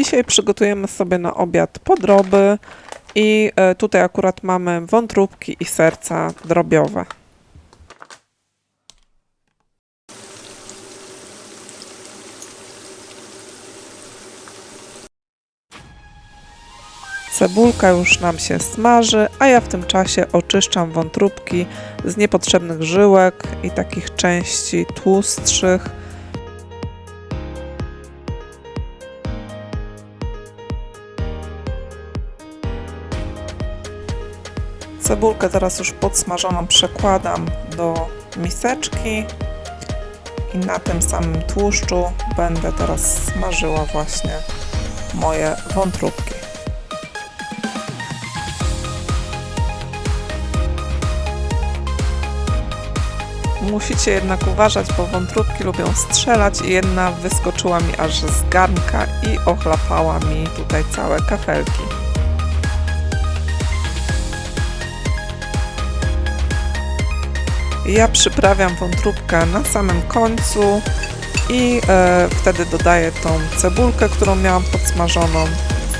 Dzisiaj przygotujemy sobie na obiad podroby i e, tutaj akurat mamy wątróbki i serca drobiowe. Cebulka już nam się smaży, a ja w tym czasie oczyszczam wątróbki z niepotrzebnych żyłek i takich części tłustszych. Cebulkę teraz już podsmażoną przekładam do miseczki i na tym samym tłuszczu będę teraz smażyła właśnie moje wątróbki. Musicie jednak uważać, bo wątróbki lubią strzelać i jedna wyskoczyła mi aż z garnka i ochlapała mi tutaj całe kafelki. Ja przyprawiam wątróbkę na samym końcu i e, wtedy dodaję tą cebulkę, którą miałam podsmażoną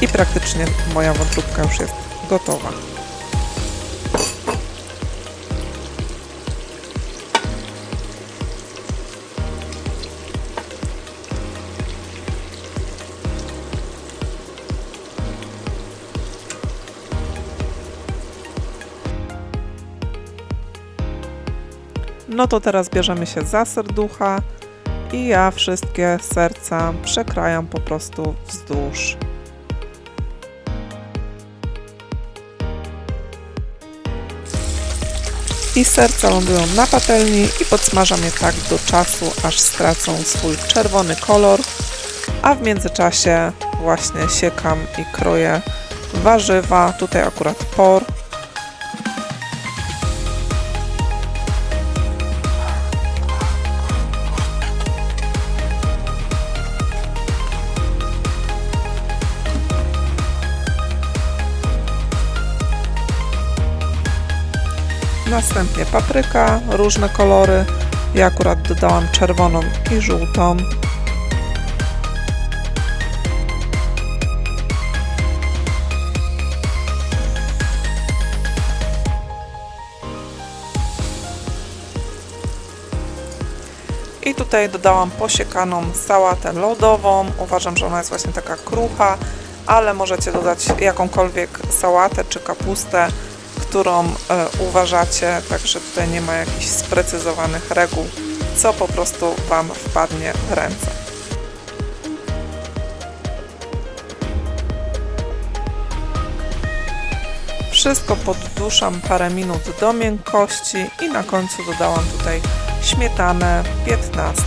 i praktycznie moja wątróbka już jest gotowa. No to teraz bierzemy się za serducha i ja wszystkie serca przekrajam po prostu wzdłuż. I serca lądują na patelni i podsmażam je tak do czasu, aż stracą swój czerwony kolor, a w międzyczasie właśnie siekam i kroję warzywa, tutaj akurat por, Następnie papryka, różne kolory. Ja akurat dodałam czerwoną i żółtą. I tutaj dodałam posiekaną sałatę lodową. Uważam, że ona jest właśnie taka krucha, ale możecie dodać jakąkolwiek sałatę czy kapustę którą e, uważacie, także tutaj nie ma jakichś sprecyzowanych reguł, co po prostu Wam wpadnie w ręce. Wszystko podduszam parę minut do miękkości i na końcu dodałam tutaj śmietanę 15.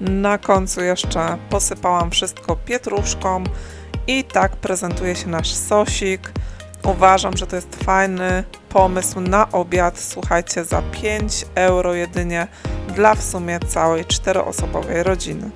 Na końcu jeszcze posypałam wszystko pietruszką i tak prezentuje się nasz sosik. Uważam, że to jest fajny pomysł na obiad. Słuchajcie, za 5 euro jedynie dla w sumie całej czteroosobowej rodziny.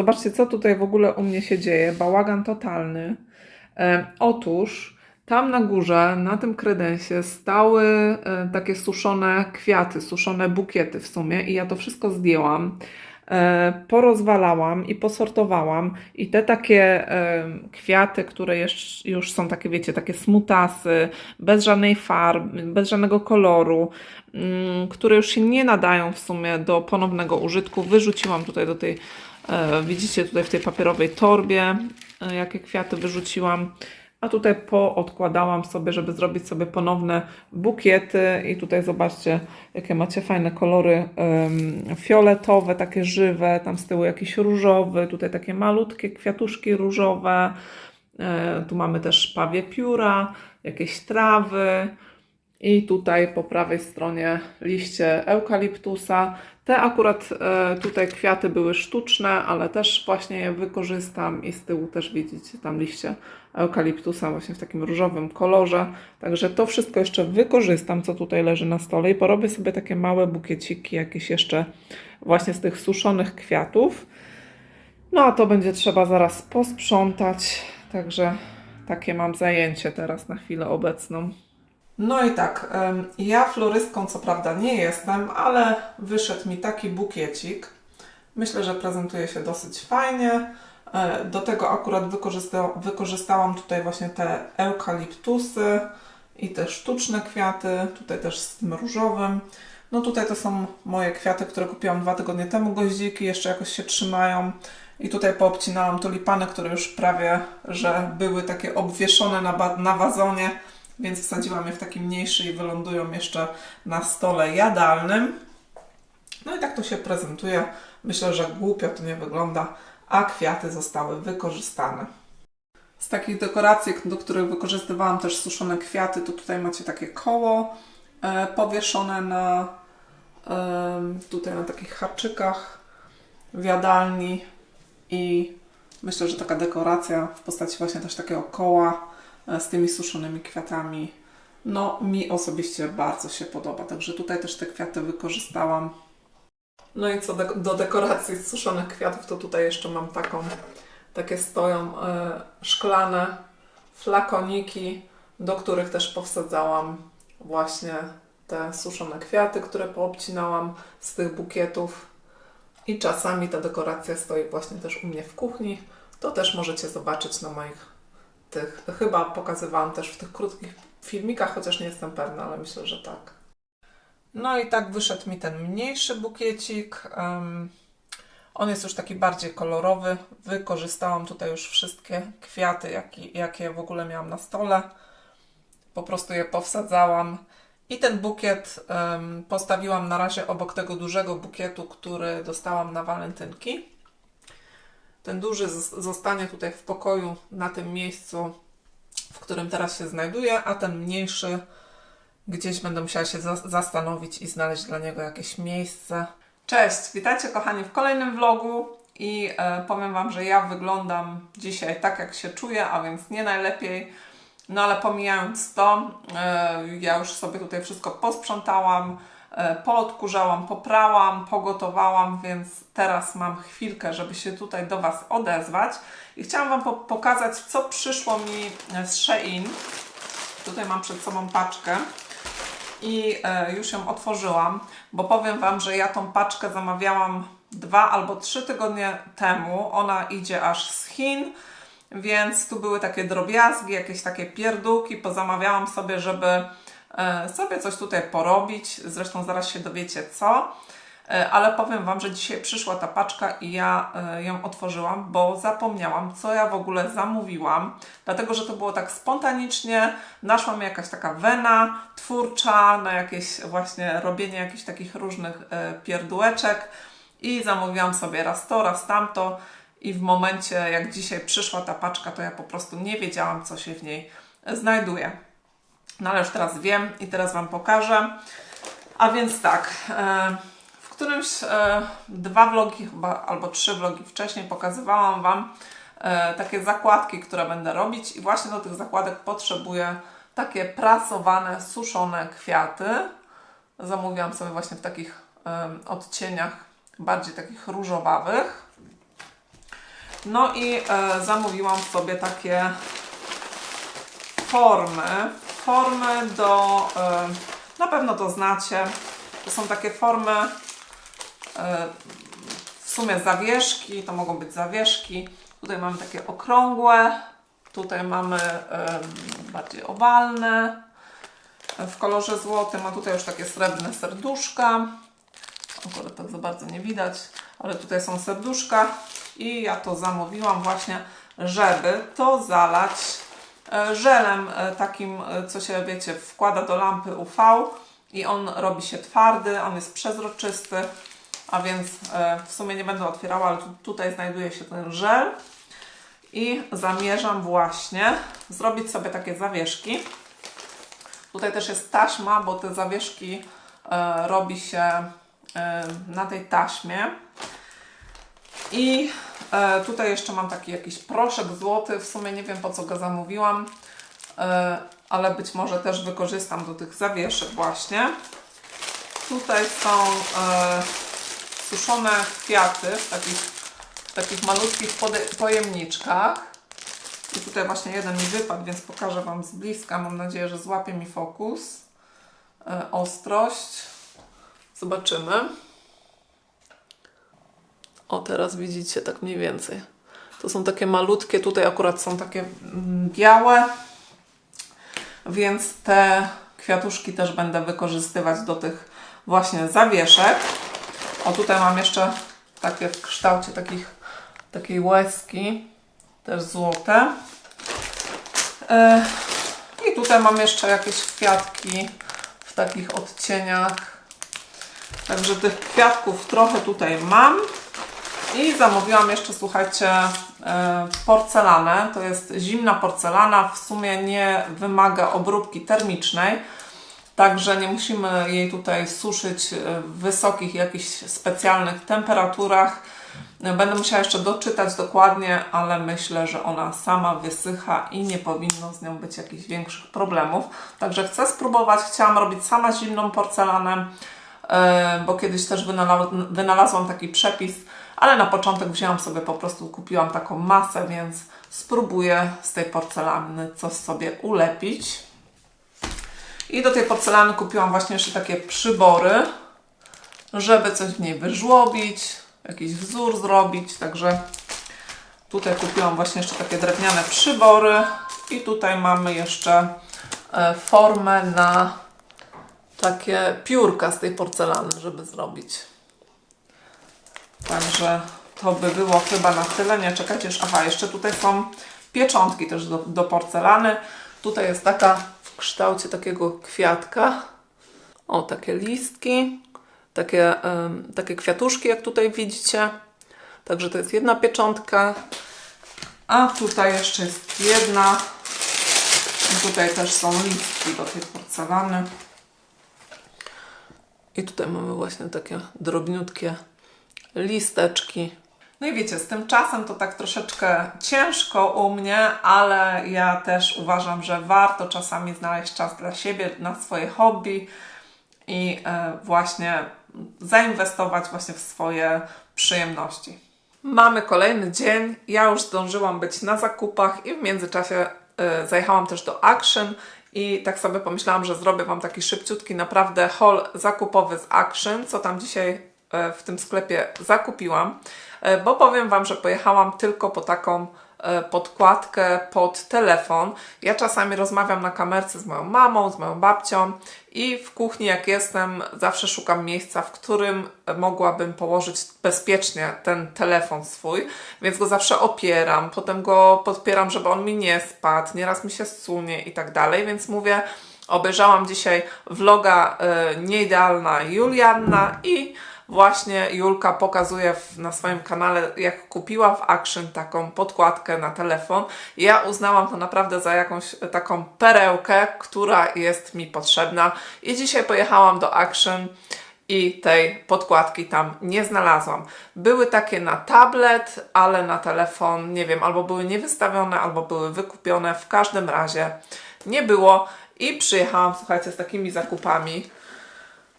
Zobaczcie, co tutaj w ogóle u mnie się dzieje. Bałagan totalny. E, otóż tam na górze, na tym kredensie stały e, takie suszone kwiaty, suszone bukiety w sumie i ja to wszystko zdjęłam. E, porozwalałam i posortowałam i te takie e, kwiaty, które już, są takie, wiecie, takie smutasy, bez żadnej farby, bez żadnego koloru, mm, które już się nie nadają w sumie do ponownego użytku, wyrzuciłam tutaj do tej E, widzicie tutaj w tej papierowej torbie, jakie kwiaty wyrzuciłam. A tutaj poodkładałam sobie, żeby zrobić sobie ponowne bukiety. I tutaj zobaczcie, jakie macie fajne kolory fioletowe, takie żywe. Tam z tyłu jakiś różowy, tutaj takie malutkie kwiatuszki różowe. E, Tu mamy też pawie pióra, jakieś trawy i tutaj po prawej stronie liście eukaliptusa. Te akurat e, tutaj kwiaty były sztuczne, ale też właśnie je wykorzystam i z tyłu też widzicie tam liście eukaliptusa właśnie w takim różowym kolorze. Także to wszystko jeszcze wykorzystam, co tutaj leży na stole i porobię sobie takie małe bukieciki, jakieś jeszcze właśnie z tych suszonych kwiatów. No a to będzie trzeba zaraz posprzątać, także takie mam zajęcie teraz na chwilę obecną. No i tak, ja florystką co prawda nie jestem, ale wyszedł mi taki bukiecik. Myślę, że prezentuje się dosyć fajnie. E, Do tego akurat wykorzysta wykorzystałam tutaj właśnie te eukaliptusy i te sztuczne kwiaty, tutaj też z tym różowym. No tutaj to są moje kwiaty, które kupiłam dwa tygodnie temu, goździki, jeszcze jakoś się trzymają. I tutaj poobcinałam tulipany, które już prawie, że były takie obwieszone na, na wazonie, więc wsadziłam je w taki mniejszy i wylądują jeszcze na stole jadalnym. No i tak to się prezentuje. Myślę, że głupio to nie wygląda, a kwiaty zostały wykorzystane. Z takich dekoracji, do których wykorzystywałam też suszone kwiaty, to tutaj macie takie koło e, powieszone na em, tutaj na takich haczykach w jadalni i myślę, że taka dekoracja w postaci właśnie też takiego koła e, z tymi suszonymi kwiatami no mi osobiście bardzo się podoba, także tutaj też te kwiaty wykorzystałam. No i co do, do dekoracji z suszonych kwiatów, to tutaj jeszcze mam taką, takie stoją e, szklane flakoniki, do których też powsadzałam właśnie te suszone kwiaty, które poobcinałam z tych bukietów. I czasami ta dekoracja stoi właśnie też u mnie w kuchni. To też możecie zobaczyć na moich tych. Chyba pokazywałam też w tych krótkich filmikach, chociaż nie jestem pewna, ale myślę, że tak. No i tak wyszedł mi ten mniejszy bukiecik. Em, on jest już taki bardziej kolorowy. Wykorzystałam tutaj już wszystkie kwiaty, jakie, jakie w ogóle miałam na stole. Po prostu je powsadzałam. I ten bukiet em, postawiłam na razie obok tego dużego bukietu, który dostałam na walentynki. Ten duży zos- zostanie tutaj w pokoju na tym miejscu, w którym teraz się znajduje, a ten mniejszy gdzieś będę musiała się za- zastanowić i znaleźć dla niego jakieś miejsce. Cześć, witajcie kochani w kolejnym vlogu i e, powiem Wam, że ja wyglądam dzisiaj tak jak się czuję, a więc nie najlepiej. No ale pomijając to, e, ja już sobie tutaj wszystko posprzątałam, poodkurzałam, poprałam, pogotowałam, więc teraz mam chwilkę, żeby się tutaj do Was odezwać i chciałam Wam po- pokazać, co przyszło mi z Shein. Tutaj mam przed sobą paczkę i e, już ją otworzyłam, bo powiem Wam, że ja tą paczkę zamawiałam dwa albo trzy tygodnie temu. Ona idzie aż z Chin, więc tu były takie drobiazgi, jakieś takie pierdółki. Pozamawiałam sobie, żeby e, sobie coś tutaj porobić. Zresztą zaraz się dowiecie co. E, Ale powiem Wam, że dzisiaj przyszła ta paczka i ja e, ją otworzyłam, bo zapomniałam, co ja w ogóle zamówiłam. Dlatego, że to było tak spontanicznie. Naszła mi jakaś taka wena twórcza na jakieś właśnie robienie jakichś takich różnych e, pierdółeczek i zamówiłam sobie raz to, raz tamto. I w momencie, jak dzisiaj przyszła ta paczka, to ja po prostu nie wiedziałam, co się w niej znajduje. No ale już teraz wiem i teraz Wam pokażę. A więc tak, e, w którymś e, dwa vlogi chyba, albo trzy vlogi wcześniej pokazywałam Wam e, takie zakładki, które będę robić i właśnie do tych zakładek potrzebuję takie prasowane, suszone kwiaty. Zamówiłam sobie właśnie w takich odcieniach bardziej takich różowawych. No i zamówiłam sobie takie formy. Formy do. E, na pewno to znacie. To są takie formy. E, w sumie zawieszki. To mogą być zawieszki. Tutaj mamy takie okrągłe. Tutaj mamy e, bardziej owalne. W kolorze złotym, a tutaj już takie srebrne serduszka. Akurat tak za bardzo nie widać, ale tutaj są serduszka i ja to zamówiłam właśnie, żeby to zalać żelem e, takim, e, co się wiecie, wkłada do lampy UV i on robi się twardy, on jest przezroczysty, a więc e, w sumie nie będę otwierała, ale tu, tutaj znajduje się ten żel. I zamierzam właśnie zrobić sobie takie zawieszki. Tutaj też jest taśma, bo te zawieszki e, robi się e, na tej taśmie. I e, tutaj jeszcze mam taki jakiś proszek złoty. W sumie nie wiem po co go zamówiłam, e, ale być może też wykorzystam do tych zawieszek właśnie. Tutaj są e, suszone kwiaty w takich, w takich malutkich pojemniczkach. I tutaj właśnie jeden mi wypadł, więc pokażę Wam z bliska. Mam nadzieję, że złapie mi fokus. E, ostrość. Zobaczymy. O, teraz widzicie tak mniej więcej. To są takie malutkie, tutaj akurat są takie mm, białe, więc te kwiatuszki też będę wykorzystywać do tych właśnie zawieszek. O, tutaj mam jeszcze takie w kształcie takich, takiej łezki, też złote. E, I tutaj mam jeszcze jakieś kwiatki w takich odcieniach. Także tych kwiatków trochę tutaj mam. I zamówiłam jeszcze, słuchajcie, e, porcelanę. To jest zimna porcelana, w sumie nie wymaga obróbki termicznej. Także nie musimy jej tutaj suszyć w wysokich jakichś specjalnych temperaturach. Będę musiała jeszcze doczytać dokładnie, ale myślę, że ona sama wysycha i nie powinno z nią być jakichś większych problemów. Także chcę spróbować. Chciałam robić sama zimną porcelanę, e, bo kiedyś też wynala- wynalazłam taki przepis, ale na początek wzięłam sobie po prostu, kupiłam taką masę, więc spróbuję z tej porcelany coś sobie ulepić. I do tej porcelany kupiłam właśnie jeszcze takie przybory, żeby coś w niej wyżłobić, jakiś wzór zrobić. Także tutaj kupiłam właśnie jeszcze takie drewniane przybory. I tutaj mamy jeszcze e, formę na takie piórka z tej porcelany, żeby zrobić. Także to by było chyba na tyle. Nie czekajcie już. Aha, jeszcze tutaj są pieczątki też do, do porcelany. Tutaj jest taka w kształcie takiego kwiatka. O, takie listki, takie, em, takie kwiatuszki, jak tutaj widzicie. Także to jest jedna pieczątka. A tutaj jeszcze jest jedna. I tutaj też są listki do tej porcelany. I tutaj mamy właśnie takie drobniutkie listeczki. No i wiecie, z tym czasem to tak troszeczkę ciężko u mnie, ale ja też uważam, że warto czasami znaleźć czas dla siebie, na swoje hobby i e, właśnie zainwestować właśnie w swoje przyjemności. Mamy kolejny dzień. Ja już zdążyłam być na zakupach i w międzyczasie e, zajechałam też do Action i tak sobie pomyślałam, że zrobię Wam taki szybciutki naprawdę haul zakupowy z Action, co tam dzisiaj w tym sklepie zakupiłam, E, bo powiem Wam, że pojechałam tylko po taką e, podkładkę pod telefon. Ja czasami rozmawiam na kamerce z moją mamą, z moją babcią i w kuchni jak jestem zawsze szukam miejsca, w którym mogłabym położyć bezpiecznie ten telefon swój, więc go zawsze opieram, potem go podpieram, żeby on mi nie spadł, nieraz mi się zsunie i tak dalej, więc mówię, obejrzałam dzisiaj vloga y, Nieidealna Julianna i właśnie Julka pokazuje w, na swoim kanale, jak kupiła w Action taką podkładkę na telefon. Ja uznałam to naprawdę za jakąś taką perełkę, która jest mi potrzebna. I dzisiaj pojechałam do Action i tej podkładki tam nie znalazłam. Były takie na tablet, ale na telefon, nie wiem, albo były niewystawione, albo były wykupione. W każdym razie nie było i przyjechałam, słuchajcie, z takimi zakupami.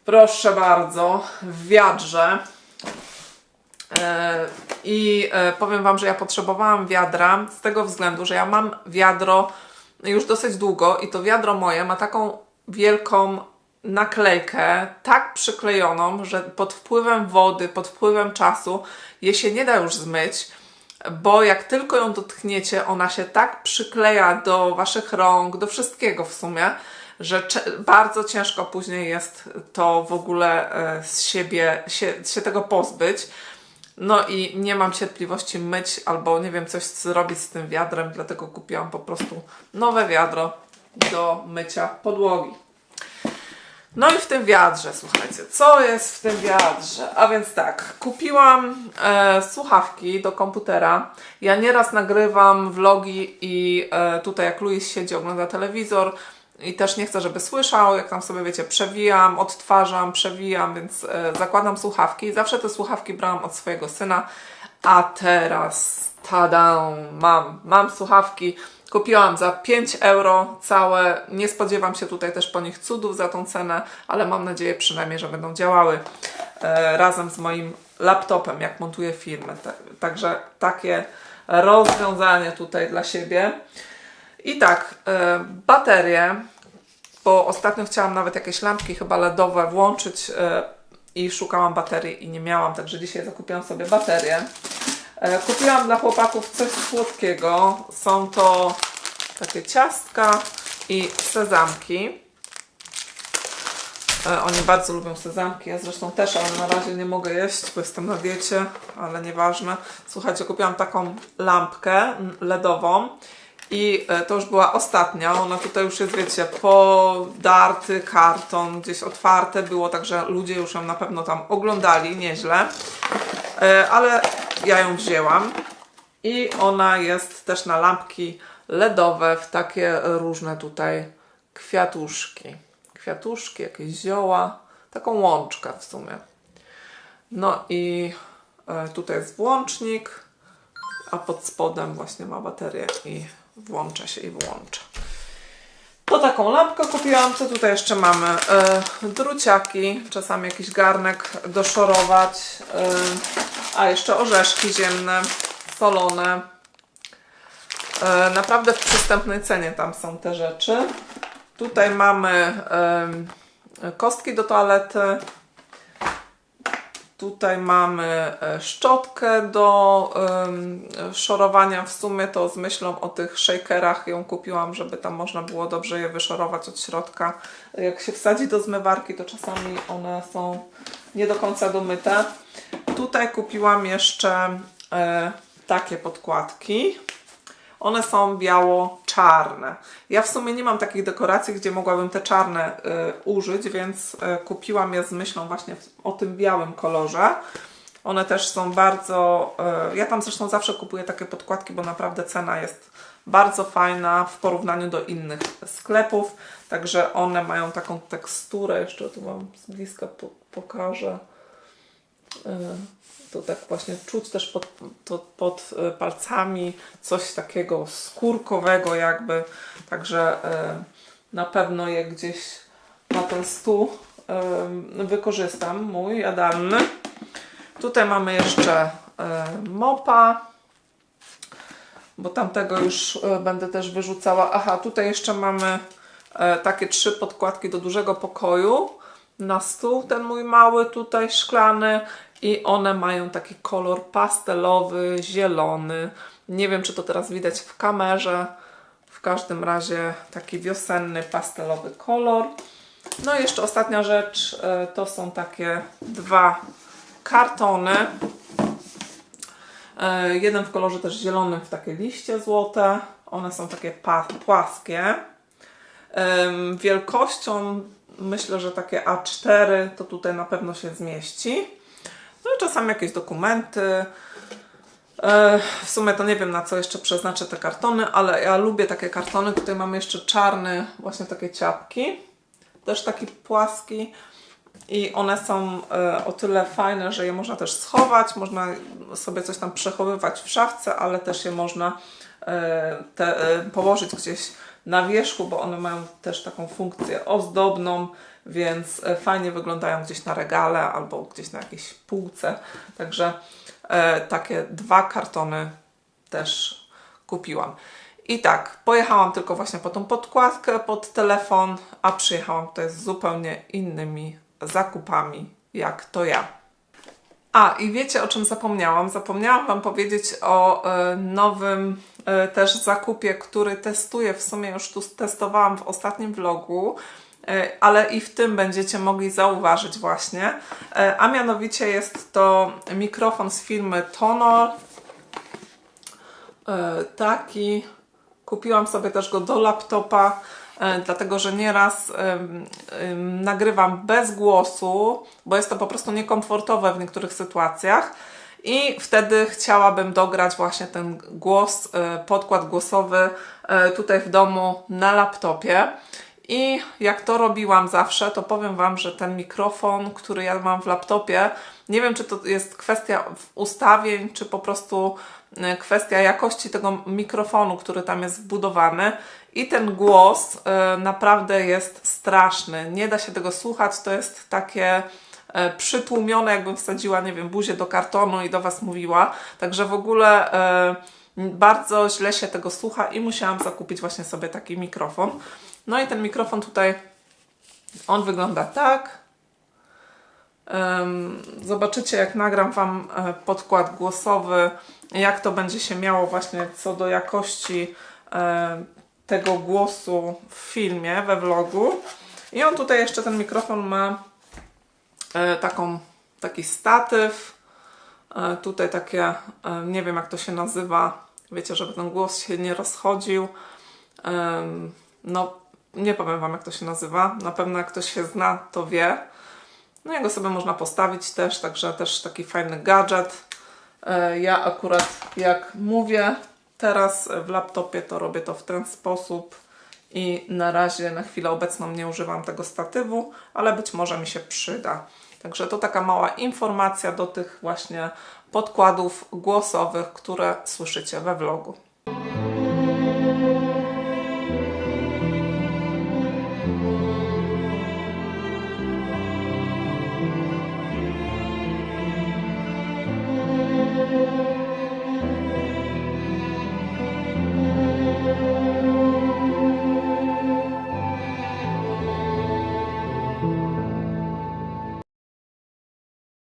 Proszę bardzo, w wiadrze. E, I e, powiem Wam, że ja potrzebowałam wiadra z tego względu, że ja mam wiadro już dosyć długo i to wiadro moje ma taką wielką naklejkę, tak przyklejoną, że pod wpływem wody, pod wpływem czasu je się nie da już zmyć, bo jak tylko ją dotkniecie, ona się tak przykleja do Waszych rąk, do wszystkiego w sumie, że bardzo ciężko później jest to w ogóle e, z siebie, się, się tego pozbyć. No i nie mam cierpliwości myć albo nie wiem, coś zrobić z tym wiadrem, dlatego kupiłam po prostu nowe wiadro do mycia podłogi. No i w tym wiadrze, słuchajcie, co jest w tym wiadrze? A więc tak, kupiłam e, słuchawki do komputera. Ja nieraz nagrywam vlogi i e, tutaj jak Luis siedzi, ogląda telewizor i też nie chcę, żeby słyszał, jak tam sobie, wiecie, przewijam, odtwarzam, przewijam, więc e, zakładam słuchawki. Zawsze te słuchawki brałam od swojego syna, a teraz, tada, mam, mam słuchawki. Kupiłam za 5 euro całe. Nie spodziewam się tutaj też po nich cudów za tą cenę, ale mam nadzieję przynajmniej, że będą działały e, razem z moim laptopem, jak montuję filmy. Ta- Także takie rozwiązanie tutaj dla siebie. I tak, e, baterie, bo ostatnio chciałam nawet jakieś lampki chyba LEDowe włączyć e, i szukałam baterii i nie miałam, także dzisiaj zakupiłam sobie baterię. E, Kupiłam dla chłopaków coś słodkiego. Są to takie ciastka i sezamki. Oni bardzo lubią sezamki, ja zresztą też, ale na razie nie mogę jeść, bo jestem na diecie, ale nieważne. Słuchajcie, kupiłam taką lampkę LEDową i e, to już była ostatnia. Ona tutaj już jest, wiecie, podarty karton, gdzieś otwarte było, także ludzie już ją na pewno tam oglądali, nieźle. E, ale ja ją wzięłam i ona jest też na lampki LEDowe w takie różne tutaj kwiatuszki. Kwiatuszki, jakieś zioła, taką łączkę w sumie. No i e, tutaj jest włącznik, a pod spodem właśnie ma baterię i włącza się i włącza. To taką lampkę kupiłam. Co tutaj jeszcze mamy? E, druciaki, czasami jakiś garnek doszorować. E, a jeszcze orzeszki ziemne, solone. E, naprawdę w przystępnej cenie tam są te rzeczy. Tutaj mamy kostki do toalety. Tutaj mamy e, szczotkę do em, szorowania. W sumie to z myślą o tych shakerach ją kupiłam, żeby tam można było dobrze je wyszorować od środka. Jak się wsadzi do zmywarki, to czasami one są nie do końca domyte. Tutaj kupiłam jeszcze e, takie podkładki. One są biało-czarne. Ja w sumie nie mam takich dekoracji, gdzie mogłabym te czarne y, użyć, więc y, kupiłam je z myślą właśnie o tym białym kolorze. One też są bardzo. y, ja tam zresztą zawsze kupuję takie podkładki, bo naprawdę cena jest bardzo fajna w porównaniu do innych sklepów. Także one mają taką teksturę. Jeszcze tu Wam z bliska po, pokażę. To tak właśnie czuć też pod, to, pod y, palcami coś takiego skórkowego jakby, także y, na pewno je gdzieś na ten stół y, wykorzystam, mój jadalny. Tutaj mamy jeszcze mopa, bo tamtego już będę też wyrzucała. Aha, tutaj jeszcze mamy e, takie trzy podkładki do dużego pokoju na stół, ten mój mały tutaj szklany i one mają taki kolor pastelowy, zielony. Nie wiem, czy to teraz widać w kamerze. W każdym razie taki wiosenny, pastelowy kolor. No i jeszcze ostatnia rzecz, e, to są takie dwa kartony. E, Jeden w kolorze też zielonym w takie liście złote. One są takie płaskie. Wielkością myślę, że takie A4 to tutaj na pewno się zmieści. No i czasami jakieś dokumenty. E, W sumie to nie wiem na co jeszcze przeznaczę te kartony, ale ja lubię takie kartony. Tutaj mam jeszcze czarny, właśnie takie ciapki. Też taki płaski. I one są e, o tyle fajne, że je można też schować, można sobie coś tam przechowywać w szafce, ale też je można te, e, położyć gdzieś na wierzchu, bo one mają też taką funkcję ozdobną, więc e, fajnie wyglądają gdzieś na regale albo gdzieś na jakiejś półce. Także e, takie dwa kartony też kupiłam. I tak, pojechałam tylko właśnie po tą podkładkę, pod telefon, a przyjechałam tutaj z zupełnie innymi zakupami, jak to ja. A, i wiecie o czym zapomniałam? Zapomniałam Wam powiedzieć o e, nowym e, też zakupie, który testuję. W sumie już tu testowałam w ostatnim vlogu, e, ale i w tym będziecie mogli zauważyć właśnie. E, a mianowicie jest to mikrofon z firmy Tonor. E, taki. Kupiłam sobie też go do laptopa. E, dlatego że nieraz nagrywam bez głosu, bo jest to po prostu niekomfortowe w niektórych sytuacjach. I wtedy chciałabym dograć właśnie ten głos, e, podkład głosowy e, tutaj w domu na laptopie. I jak to robiłam zawsze, to powiem Wam, że ten mikrofon, który ja mam w laptopie, nie wiem, czy to jest kwestia ustawień, czy po prostu kwestia jakości tego mikrofonu, który tam jest wbudowany. I ten głos e, naprawdę jest straszny. Nie da się tego słuchać, to jest takie e, przytłumione, jakbym wsadziła, nie wiem, buzię do kartonu i do Was mówiła. Także w ogóle bardzo źle się tego słucha i musiałam zakupić właśnie sobie taki mikrofon. No i ten mikrofon tutaj, on wygląda tak. Zobaczycie, jak nagram Wam e, podkład głosowy, jak to będzie się miało właśnie co do jakości e, tego głosu w filmie, we vlogu. I on tutaj jeszcze ten mikrofon ma e, taką, taki statyw. Tutaj takie, nie wiem jak to się nazywa, wiecie, żeby ten głos się nie rozchodził. No, nie powiem Wam jak to się nazywa. Na pewno jak ktoś się zna, to wie. No jego sobie można postawić też, także też taki fajny gadżet. E, Ja akurat jak mówię teraz w laptopie, to robię to w ten sposób i na razie na chwilę obecną nie używam tego statywu, ale być może mi się przyda. Także to taka mała informacja do tych właśnie podkładów głosowych, które słyszycie we vlogu.